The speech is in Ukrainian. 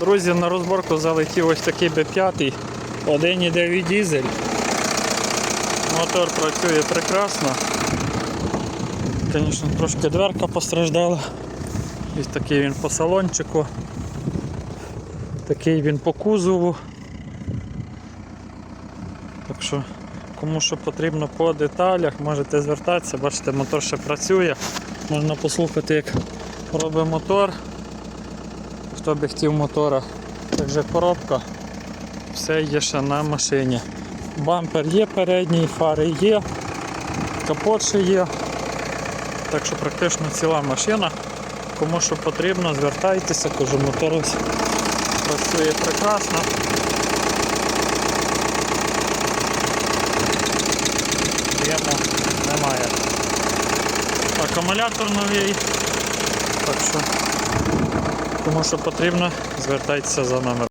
Друзі, на розборку залетів ось такий Б5, 1,9 дізель. Мотор працює прекрасно. Звісно, трошки дверка постраждала. Ось такий він по салончику. Такий він по кузову. Так що, кому що потрібно по деталях, можете звертатися, бачите, мотор ще працює. Можна послухати, як робить мотор. Хто би мотора. Також коробка. Все є ще на машині. Бампер є передній, фари є, капот ще є. Так що практично ціла машина. Кому що потрібно, звертайтеся, кажу, мотор працює прекрасно. Проблем немає. Акумулятор новий. Так що, кому що потрібно, звертайтеся за номером.